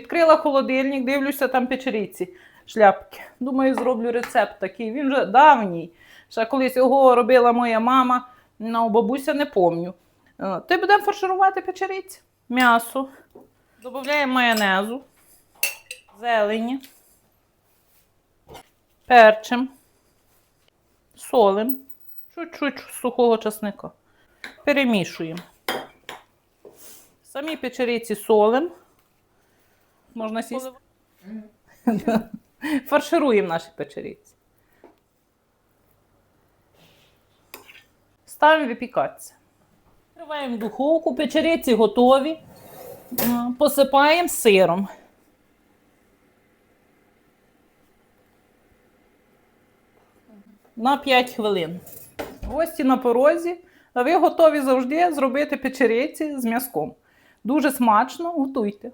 Відкрила холодильник, дивлюся там печеріці, шляпки. Думаю, зроблю рецепт такий. Він вже давній. Ще колись його робила моя мама, ну, бабуся не помню. Е, Ти будемо фарширувати печериці. М'ясо. Додаємо майонезу, зелені, перчим, солим, чуть-чуть сухого часника. Перемішуємо. Самі печериці солим. Можна сісти. Фаршируємо наші печериці. Ставимо випікатися. Відкриваємо духовку, печериці готові. Посипаємо сиром. На 5 хвилин. Гості на порозі. А ви готові завжди зробити печериці з м'язком. Дуже смачно, готуйте.